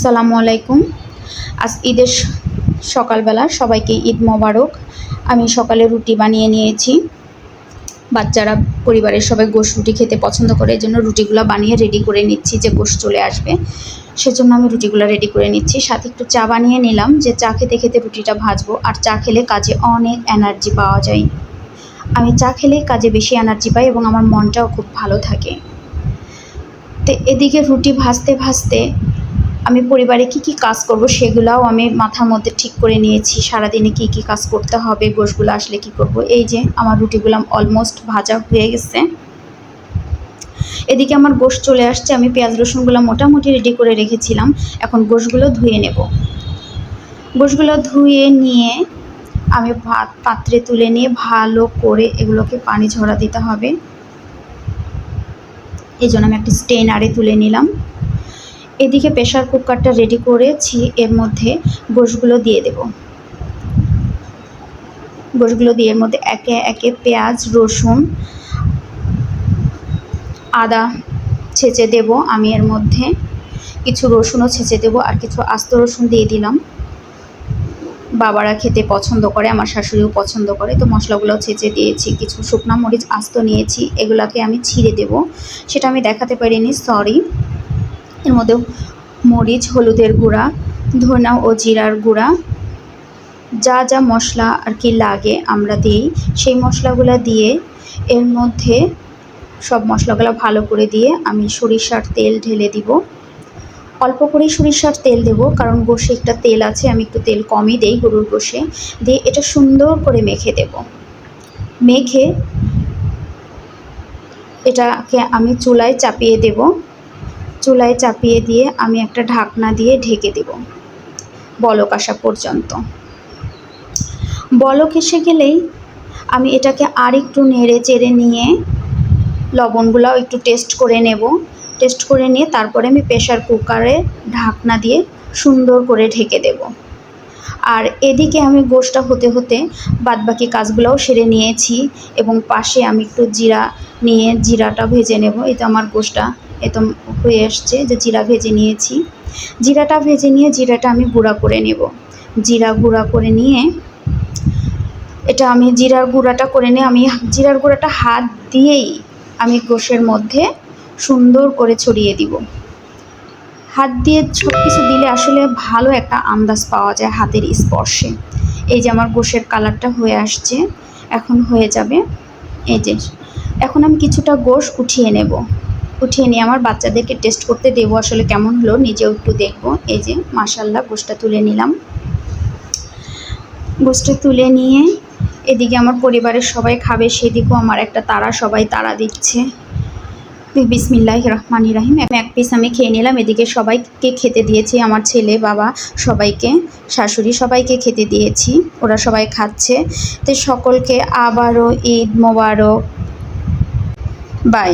আসসালামু আলাইকুম। আজ ঈদের সকালবেলা সবাইকে ঈদ মোবারক। আমি সকালে রুটি বানিয়ে নিয়েছি। বাচ্চারা, পরিবারের সবাই গোশ রুটি খেতে পছন্দ করে এই জন্য রুটিগুলো বানিয়ে রেডি করে নিচ্ছি যে গোশ চলে আসবে। সেজন্য আমি রুটিগুলো রেডি করে নিচ্ছি। সাথে একটু চা বানিয়ে নিলাম যে চা খেতে খেতে রুটিটা ভাজবো। আর চা খেলে কাজে অনেক এনার্জি পাওয়া যায়। আমি চা খেলে কাজে বেশি এনার্জি পাই এবং আমার মনটাও খুব ভালো থাকে। তো এদিকে রুটি ভাজতে ভাজতে আমি পরিবারে কি কি কাজ করব সেগুলাও আমি মাথার মধ্যে ঠিক করে নিয়েছি। সারাদিনে কি কি কাজ করতে হবে, গোশগুলো আসলে কি করব? এই যে আমার রুটিগুলো অলমোস্ট ভাজা হয়ে গেছে। এদিকে আমার গোশ চলে আসছে, আমি পেঁয়াজ রসুনগুলো মোটামুটি রেডি করে রেখেছিলাম। এখন গোশগুলো ধুয়ে নেব। গোশগুলো ধুয়ে নিয়ে আমি ভাত, পাত্রে তুলে নিয়ে ভালো করে এগুলোকে পানি ঝরা দিতে হবে। এই জন্য আমি একটা স্টেনারে তুলে নিলাম। এদিকে প্রেশার কুকারটা রেডি করেছি, এর মধ্যে গোশগুলো দিয়ে দেব। গোশগুলো দিয়ে এর মধ্যে একে একে পেঁয়াজ, রসুন, আদা ছেঁচে দেব আমি এর মধ্যে। কিছু রসুনও ছেঁচে দেব আর কিছু আস্ত রসুন দিয়ে দিলাম। বাবারা খেতে পছন্দ করে, আমার শাশুড়িও পছন্দ করে, তো মশলাগুলো ছেঁচে দিয়েছি, কিছু শুকনো মরিচ আস্ত নিয়েছি, এগুলাকে আমি ছিঁড়ে দেব। সেটা আমি দেখাতে পারিনি সরি এর মধ্যে মরিচ, হলুদের গুঁড়া, ধনা ও জিরার গুঁড়া। যা যা মশলা আর কি লাগে আমরা দিই, সেই মশলাগুলো দিয়ে এর মধ্যে সব মশলাগুলো ভালো করে দিয়ে আমি সরিষার তেল ঢেলে দিব। অল্প করে সরিষার তেল দেব, কারণ গোশে একটা তেল আছে, আমি একটু তেল কমই দেই গরুর গোশে দিয়ে এটা সুন্দর করে মেখে দেব। মেখে এটাকে আমি চুলায় চাপিয়ে দেব। চুলায় চাপিয়ে দিয়ে আমি একটা ঢাকনা দিয়ে ঢেকে দেব, বলক আসা পর্যন্ত। বলক এসে গেলেই আমি এটাকে আর একটু নেড়ে চেড়ে নিয়ে লবণগুলোও একটু টেস্ট করে নেব। টেস্ট করে নিয়ে তারপরে আমি প্রেশার কুকারে ঢাকনা দিয়ে সুন্দর করে ঢেকে দেব। আর এদিকে আমি গোশটা হতে হতে বাদবাকি কাজগুলোও সেরে নিয়েছি এবং পাশে আমি একটু জিরা নিয়ে জিরাটা ভেজে নেব। তো আমার গোশটা এতো হয়ে আসছে যে জিরা ভেজে নিয়েছি। জিরাটা ভেজে নিয়ে জিরাটা আমি গুঁড়া করে নেব। জিরা গুঁড়া করে নিয়ে এটা আমি জিরার গুঁড়াটা করে নিয়ে আমি জিরার গুঁড়াটা হাত দিয়েই আমি গোশের মধ্যে সুন্দর করে ছড়িয়ে দিব। হাত দিয়ে সব কিছু দিলে আসলে ভালো একটা আন্দাজ পাওয়া যায় হাতের স্পর্শে। এই যে আমার গোশের কালারটা হয়ে আসছে, এখন হয়ে যাবে এই যে। এখন আমি কিছুটা গোশ উঠিয়ে নেব। উঠিয়ে নিয়ে আমার বাচ্চাদেরকে টেস্ট করতে দেবো আসলে কেমন হলো, নিজেও একটু দেখব। এই যে মাসাল্লাহ গোশটা তুলে নিলাম। গোশটা তুলে নিয়ে এদিকে আমার পরিবারের সবাই খাবে, সেদিকেও আমার একটা তারা, সবাই তারা দিচ্ছে। বিসমিল্লাহ রহমান রাহিম, এক পিস আমি খেয়ে নিলাম, এদিকে সবাইকে খেতে দিয়েছি, আমার ছেলে, বাবা সবাইকে, শাশুড়ি সবাইকে খেতে দিয়েছি, ওরা সবাই খাচ্ছে। তো সকলকে আবারও ঈদ মোবারক। বাই